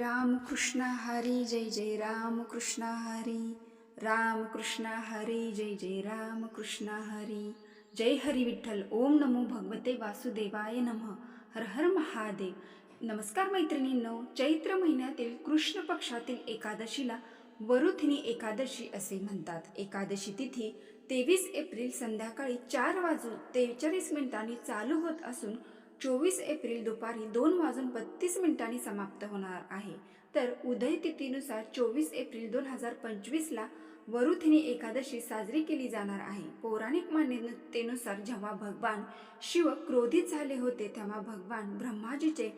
राम कृष्ण हरी जय जय राम कृष्ण हरी राम कृष्ण हरी जय जय राम कृष्ण हरी। जय हरी विठ्ठल ओम नमो भगवते वासुदेवाय नमः। हर हर महादेव। नमस्कार मैत्रिणींनो चैत्र महिन्यातील कृष्ण पक्षातील एकादशीला वरुथिनी एकादशी असे म्हणतात. एकादशी तिथी तेवीस एप्रिल संध्याकाळी चार वाजून तेचाळीस मिनिटांनी चालू होत असून चोवीस एप्रिल दुपारी दोन वाजून बत्तीस मिनिटांनी समाप्त होणार आहे. तर उदय तिथीनुसार चोवीस एप्रिल दोन हजार पंचवीसला वरुथिनी एकादशी साजरी केली जाणार आहे. पौराणिक मान्यतेनुसार जेव्हा भगवान शिव क्रोधित झाले होते तेव्हा भगवान ब्रह्माजीचे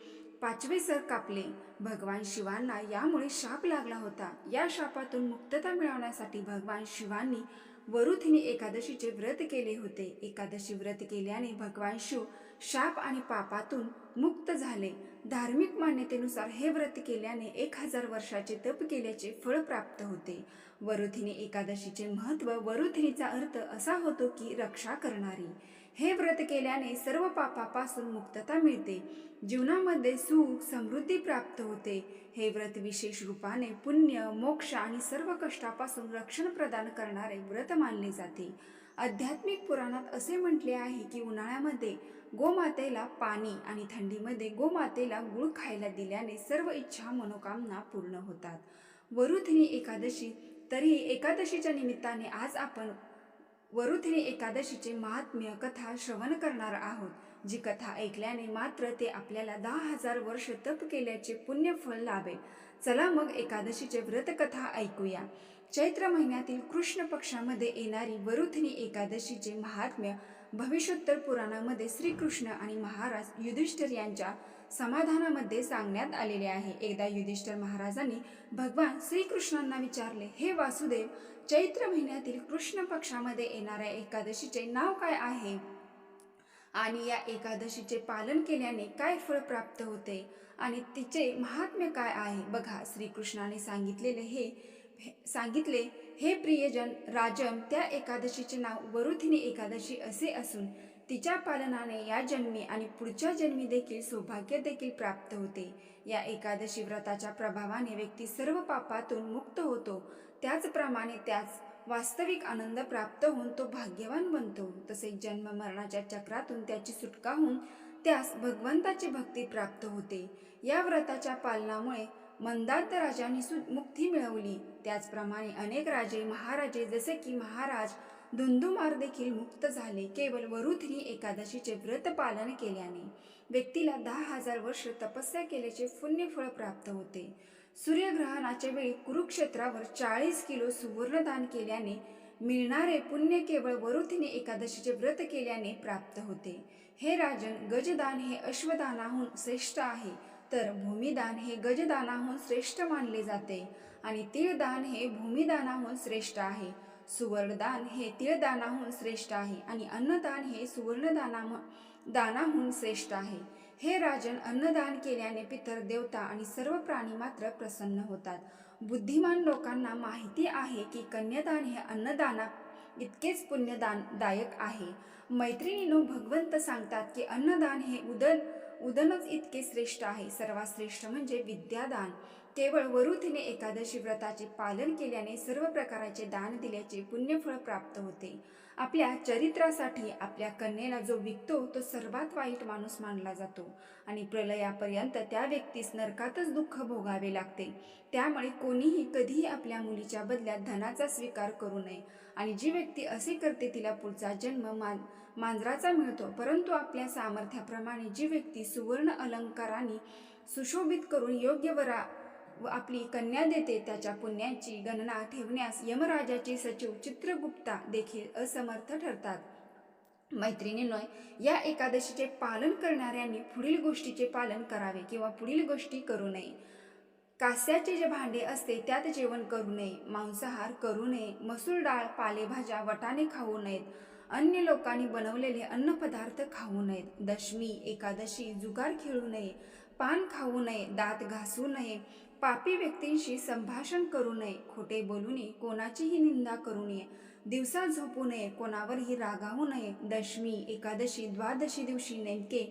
पाचवे सर कापले. भगवान शिवांना यामुळे शाप लागला होता. या शापातून मुक्तता मिळवण्यासाठी भगवान शिवांनी वरुथिनी एकादशीचे व्रत केले होते. एकादशी व्रत केल्याने भगवान शिव शाप आणि पापातून मुक्त झाले. धार्मिक मान्यतेनुसार हे व्रत केल्याने एक हजार वर्षाचे तप केल्याचे फळ प्राप्त होते. वरुथिनी एकादशीचे महत्त्व वरुथिनीचा अर्थ असा होतो की रक्षा करणारी. हे व्रत केल्याने सर्व पापापासून मुक्तता मिळते. जीवनामध्ये सुख समृद्धी प्राप्त होते. हे व्रत विशेष रूपाने पुण्य मोक्ष आणि सर्व कष्टापासून रक्षण प्रदान करणारे व्रत मानले जाते. आध्यात्मिक पुराणात असे म्हटले आहे की उन्हाळ्यामध्ये गोमातेला पाणी आणि थंडीमध्ये गोमातेला गुळ खायला दिल्याने सर्व इच्छा मनोकामना पूर्ण होतात. वरुथिनी एकादशी तरी एकादशीच्या निमित्ताने आज आपण वरुथिनी एकादशीचे महात्म्य कथा श्रवण करणार आहोत. जी कथा ऐकल्याने मात्र ते आपल्याला दहा हजार वर्ष तप केल्याचे पुण्यफल लाभेल. चला मग एकादशीचे व्रतकथा ऐकूया. चैत्र महिन्यातील कृष्ण पक्षामध्ये येणारी वरुथिनी एकादशीचे महात्म्य भविष्योत्तर पुराणामध्ये श्रीकृष्ण आणि महाराज युधिष्ठिर यांच्या समाधानामध्ये सांगण्यात आलेले आहे. एकदा युधिष्ठिर महाराजांनी भगवान श्रीकृष्णांना विचारले हे वासुदेव चैत्र महिन्यातील कृष्ण पक्षामध्ये येणाऱ्या एकादशीचे नाव काय आहे? आणि या एकादशीचे पालन केल्याने काय फळ प्राप्त होते आणि तिचे महात्म्य काय आहे? बघा श्रीकृष्णाने सांगितलेले हे सांगितले हे प्रियजन राजम त्या एकादशीचे नाव वरुथिनी एकादशी असे असून तिच्या पालनाने या जन्मी आणि पुढच्या जन्मी देखील सौभाग्य देखील प्राप्त होते. या एकादशी व्रताच्या प्रभावाने व्यक्ती सर्व पापातून मुक्त होतो. त्याचप्रमाणे त्याच वास्तविक आनंद प्राप्त होऊन तो भाग्यवान बनतो. तसेच जन्म मरणाच्या चक्रातून त्याची सुटका होऊन त्यास भगवंताची भक्ती प्राप्त होते. या व्रताच्या पालनामुळे मंदात राजांनी सु मुक्ती मिळवली. त्याचप्रमाणे अनेक राजे महाराजे जसे की महाराज धुंदुमार देखील मुक्त झाले. केवळ वरुथिनी एकादशीचे व्रत पालन केल्याने व्यक्तीला दहा हजार वर्ष तपस्या केल्याचे पुण्यफळ प्राप्त होते. सूर्यग्रहणाच्या वेळी कुरुक्षेत्रावर चाळीस किलो सुवर्णदान केल्याने मिळणारे पुण्य केवळ वरुथिनी एकादशीचे व्रत केल्याने प्राप्त होते. हे राजन गजदान हे अश्वदानाहून श्रेष्ठ आहे तर भूमिदान हे गजदानाहून श्रेष्ठ मानले जाते आणि तीळदान हे भूमिदानाहून श्रेष्ठ आहे. सुवर्णदान हे तीळदानाहून श्रेष्ठ आहे आणि अन्नदान हे सुवर्णदाना दानाहून श्रेष्ठ आहे. हे राजन अन्नदान केल्याने पितर देवता आणि सर्व प्राणी मात्र प्रसन्न होतात. बुद्धिमान लोकांना माहिती आहे की कन्यादान हे अन्नदाना इतकेच पुण्यदान दायक आहे. मैत्रिणीनो भगवंत सांगतात की अन्नदान हे उदन उदनच इतके श्रेष्ठ आहे. सर्वात श्रेष्ठ म्हणजे विद्यादान. केवळ वरुथिने एकादशी व्रताचे पालन केल्याने सर्व प्रकाराचे दान दिल्याचे पुण्यफळ प्राप्त होते. आपल्या चरित्रासाठी आपल्या कन्येला जो विकतो तो सर्वात वाईट माणूस मानला जातो आणि प्रलयापर्यंत त्या व्यक्तीस नरकातच दुःख भोगावे लागते. त्यामुळे कोणीही कधीही आपल्या मुलीच्या बदल्यात धनाचा स्वीकार करू नये आणि जी व्यक्ती असे करते तिला पुढचा जन्म मान मांजराचा मिळतो. परंतु आपल्या सामर्थ्याप्रमाणे जी व्यक्ती सुवर्ण अलंकाराने सुशोभित करून योग्य वरा व आपली कन्या देते त्याच्या पुण्याची गणना ठेवण्यास यमराजाचे सचिव चित्रगुप्ता देखील असमर्थ ठरतात. मैत्रिणींनो या एकादशीचे पालन करणाऱ्यांनी पुढील गोष्टीचे पालन करावे किंवा पुढील गोष्टी करू नये. कास्याचे जे भांडे असते त्यात जेवण करू नये मांसाहार करू नये मसूर डाळ पालेभाज्या वटाणे खाऊ नयेत अन्य लोकांनी बनवलेले अन्नपदार्थ खाऊ नयेत. दशमी एकादशी जुगार खेळू नये पान खाऊ नये दात घासू नये पापी व्यक्तींशी संभाषण करू नये खोटे बोलू नये कोणाचीही निंदा करू नये दिवसा झोपू नये कोणावरही रागावू नये दशमी एकादशी द्वादशी दिवशी नेमके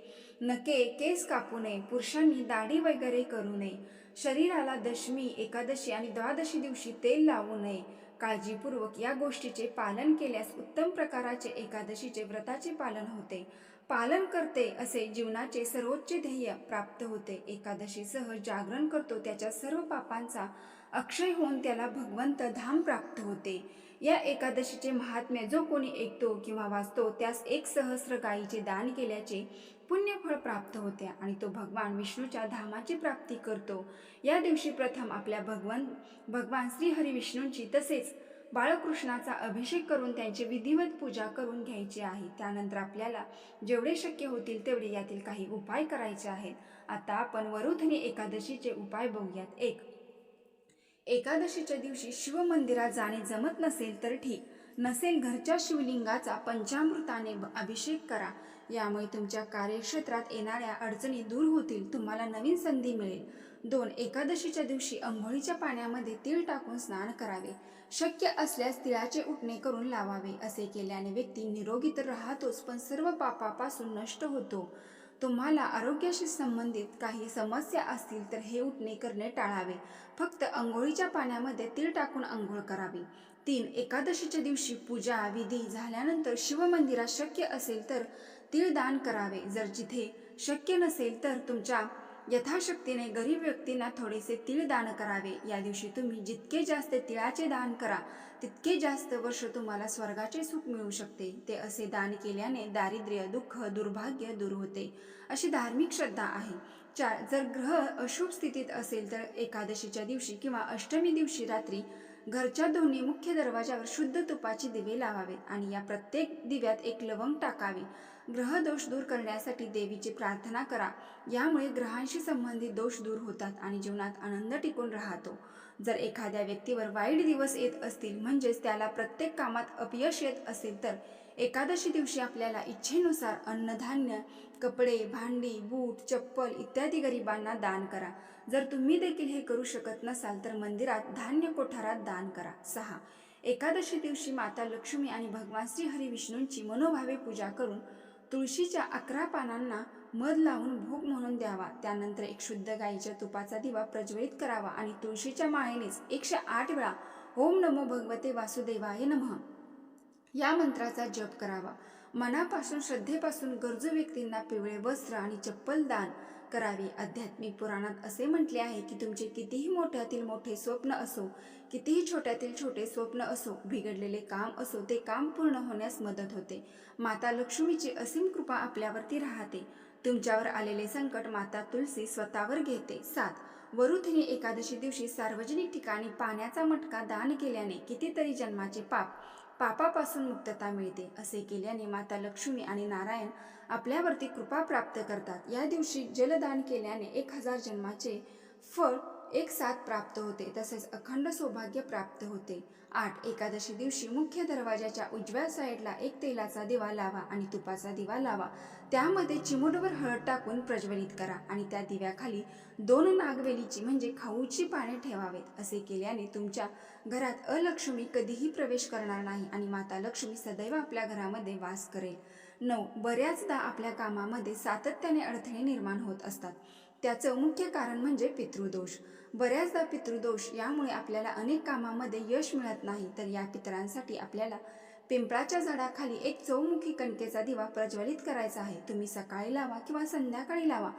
नके केस कापू नये पुरुषांनी दाढी वगैरे करू नये शरीराला दशमी एकादशी आणि द्वादशी दिवशी तेल लावू नये काळजीपूर्वक या गोष्टीचे पालन केल्यास उत्तम प्रकाराचे एकादशीचे व्रताचे पालन होते. पालन करते असे जीवनाचे सर्वोच्च ध्येय प्राप्त होते. एकादशीसह जागरण करतो त्याच्या सर्व पापांचा अक्षय होऊन त्याला भगवंत धाम प्राप्त होते. या एकादशीचे महात्म्य जो कोणी ऐकतो किंवा वाचतो त्यास एक सहस्र गायीचे दान केल्याचे पुण्यफळ प्राप्त होते आणि तो भगवान विष्णूच्या धामाची प्राप्ती करतो. या दिवशी प्रथम आपल्या भगवान भगवान श्रीहरी विष्णूंची तसेच बाळकृष्णाचा अभिषेक करून त्यांची विधिवत पूजा करून घ्यायची आहे. त्यानंतर आपल्याला जेवढे शक्य होतील तेवढे यातील काही उपाय करायचे आहेत. आता आपण वरुधनी एकादशीचे उपाय बघूयात. एक एकादशीच्या दिवशी शिवमंदिरात जाणे जमत नसेल तर ठीक. नसेल घरच्या शिवलिंगाचा पंचामृताने अभिषेक करा. यामुळे तुमच्या कार्यक्षेत्रात येणाऱ्या अडचणी दूर होतील. तुम्हाला नवीन संधी मिळेल. दोन एकादशीच्या दिवशी अंघोळीच्या पाण्यामध्ये तीळ टाकून स्नान करावे. शक्य असल्यास तिळाचे उठणे करून लावावे असे केल्याने व्यक्ती निरोगी तर राहतोच पण सर्व पापापासून नष्ट होतो. तुम्हाला आरोग्याशी संबंधित काही समस्या असतील तर हे उठणे करणे टाळावे. फक्त अंघोळीच्या पाण्यामध्ये तीळ टाकून आंघोळ करावी. तीन एकादशीच्या दिवशी पूजा विधी झाल्यानंतर शिवमंदिरात शक्य असेल तर तीळ दान करावे. जर जिथे शक्य नसेल तर तुमच्या यथाशक्तीने गरीब व्यक्तींना थोडेसे तीळ दान करावे. या दिवशी तुम्ही जितके जास्त तिळाचे दान करा तितके जास्त वर्ष तुम्हाला स्वर्गाचे सुख मिळू शकते. ते असे दान केल्याने दारिद्र्य दुःख दुर्भाग्य दूर होते अशी धार्मिक श्रद्धा आहे. चार जर ग्रह अशुभ स्थितीत असेल तर एकादशीच्या दिवशी किंवा अष्टमी दिवशी रात्री घरच्या दोन्ही मुख्य दरवाजावर शुद्ध तुपाचे दिवे लावावेत आणि या प्रत्येक दिव्यात एक लवंग टाकावी. ग्रहदोष दूर करण्यासाठी देवीची प्रार्थना करा. यामुळे ग्रहांशी संबंधित दोष दूर होतात आणि जीवनात आनंद टिकून राहतो. जर एखाद्या व्यक्तीवर वाईट दिवस येत असतील म्हणजेच त्याला प्रत्येक कामात अपयश येत असेल तर एकादशी दिवशी आपल्याला इच्छेनुसार अन्नधान्य कपडे भांडी बूट चप्पल इत्यादी गरिबांना दान करा. जर तुम्ही देखील हे करू शकत नसाल तर मंदिरात धान्य कोठारात दान करा. सहा. एकादशी दिवशी माता लक्ष्मी आणि भगवान श्री हरी विष्णूंची मनोभावे पूजा करून तुळशीच्या अकरा पानांना मध लावून भोग म्हणून द्यावा. त्यानंतर एक शुद्ध गाईच्या तुपाचा दिवा प्रज्वलित करावा आणि तुळशीच्या माळेनेच एकशे आठ वेळा ओम नमो भगवते वासुदेवाय नमः या मंत्राचा जप करावा. मनापासून श्रद्धेपासून गरजू व्यक्तींना पिवळे वस्त्र आणि चप्पल दान करावी. आध्यात्मिक पुराणात असे म्हटले आहे की तुमचे कितीही मोठ्यातील मोठे स्वप्न असो कितीही छोट्यातील छोटे स्वप्न असो बिघडलेले काम असो ते काम पूर्ण होण्यास मदत होते. माता लक्ष्मीची असीम कृपा आपल्यावरती राहते. तुमच्यावर आलेले संकट माता तुलसी स्वतःवर घेते. सात. वरुथिनी एकादशी दिवशी सार्वजनिक ठिकाणी पाण्याचा मटका दान केल्याने कितीतरी जन्माचे पाप पापापासून मुक्तता मिळते असे केल्याने माता लक्ष्मी आणि नारायण आपल्यावरती कृपा प्राप्त करतात. या दिवशी जलदान केल्याने एक हजार जन्माचे फळ एक साथ प्राप्त होते तसेच अखंड सौभाग्य प्राप्त होते. आठ एकादशी दिवशी मुख्य दरवाजाच्या उजव्या साईडला एक तेलाचा दिवा लावा आणि तुपाचा दिवा लावा. त्यामध्ये चिमूटभर हळद टाकून प्रज्वलित करा आणि त्या दिव्याखाली दोन नागवेलीची म्हणजे खाऊची पाने ठेवावेत असे केल्याने तुमच्या घरात अलक्ष्मी कधीही प्रवेश करणार नाही आणि माता लक्ष्मी सदैव आपल्या घरामध्ये वास करेल. नऊ बऱ्याचदा आपल्या कामामध्ये सातत्याने अडथळे निर्माण होत असतात. त्याचं मुख्य कारण म्हणजे पितृदोष. बऱ्याचदा पितृदोष यामुळे आपल्याला अनेक कामामध्ये यश मिळत नाही तर या पितरांसाठी आपल्याला पिंपळाच्या झाडाखाली एक चौमुखी कणकेचा दिवा प्रज्वलित करायचा आहे. तुम्ही सकाळी लावा किंवा संध्याकाळी लावा.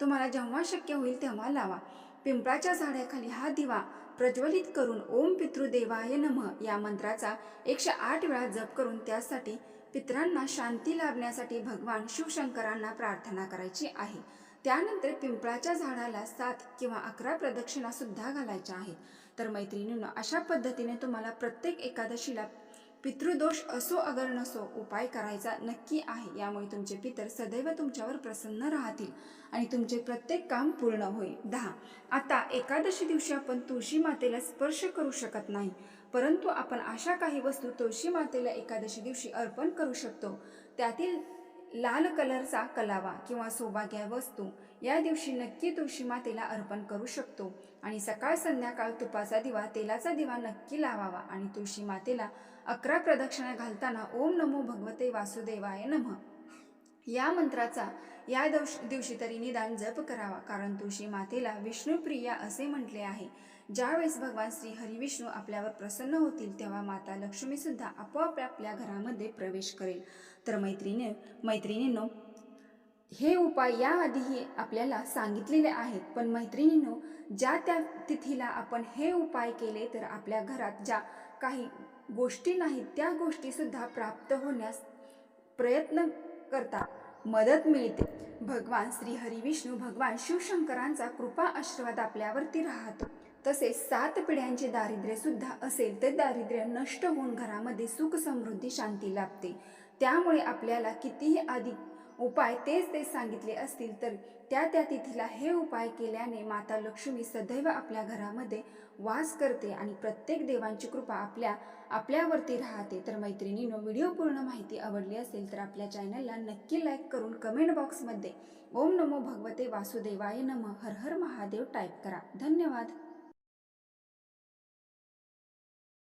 तुम्हाला जेव्हा शक्य होईल तेव्हा लावा. पिंपळाच्या झाडाखाली हा दिवा प्रज्वलित करून ओम पितृदेवाय नमः या मंत्राचा एकशे आठ वेळा जप करून त्यासाठी पितरांना शांती लाभण्यासाठी भगवान शिवशंकरांना प्रार्थना करायची आहे. त्यानंतर पिंपळाच्या झाडाला सात किंवा अकरा प्रदक्षिणा सुद्धा घालायच्या आहेत. तर मैत्रिणींनो अशा पद्धतीने तुम्हाला प्रत्येक एकादशीला पितृदोष असो अगर नसो उपाय करायचा नक्की आहे. यामुळे तुमचे पितर सदैव तुमच्यावर प्रसन्न राहतील आणि तुमचे प्रत्येक काम पूर्ण होईल. दहा. आता एकादशी दिवशी आपण तुळशी मातेला स्पर्श करू शकत नाही. परंतु आपण अशा काही वस्तू तुळशी मातेला एकादशी दिवशी अर्पण करू शकतो. त्यातील लाल कलरचा कलावा किंवा सौभाग्य वस्तू या दिवशी नक्की तुळशी मातेला अर्पण करू शकतो. आणि सकाळ संध्याकाळ तुपाचा दिवा तेलाचा दिवा नक्की लावावा आणि तुळशी मातेला अकरा प्रदक्षिणा घालताना ओम नमो भगवते वासुदेवाय नमः. या मंत्राचा या दिवशी तरी निदान जप करावा कारण तुळशी मातेला विष्णुप्रिया असे म्हटले आहे. ज्यावेळेस भगवान श्री हरिविष्णू आपल्यावर प्रसन्न होतील तेव्हा माता लक्ष्मीसुद्धा आपोआप आपल्या घरामध्ये प्रवेश करेल. तर मैत्रिणी मैत्रिणींनो हे उपाय याआधीही आपल्याला सांगितलेले आहेत. पण मैत्रिणींनो ज्या त्या तिथीला आपण हे उपाय केले तर आपल्या घरात ज्या काही गोष्टी नाहीत त्या गोष्टीसुद्धा प्राप्त होण्यास प्रयत्न करता मदत मिळते. भगवान श्री हरिविष्णू भगवान शिवशंकरांचा कृपा आशीर्वाद आपल्यावरती राहतो. तसेच सात पिढ्यांचे दारिद्र्य सुद्धा असेल तर दारिद्र्य नष्ट होऊन घरामध्ये सुख समृद्धी शांती लाभते. त्यामुळे आपल्याला कितीही अधिक उपाय तेच ते सांगितले असतील तर त्या त्या तिथीला हे उपाय केल्याने माता लक्ष्मी सदैव आपल्या घरामध्ये वास करते आणि प्रत्येक देवांची कृपा आपल्या आपल्यावरती राहते. तर मैत्रिणींनो व्हिडिओ पूर्ण माहिती आवडली असेल तर आपल्या चॅनलला नक्की लाईक करून कमेंट बॉक्समध्ये ओम नमो भगवते वासुदेवाय नम हर हर महादेव टाईप करा. धन्यवाद.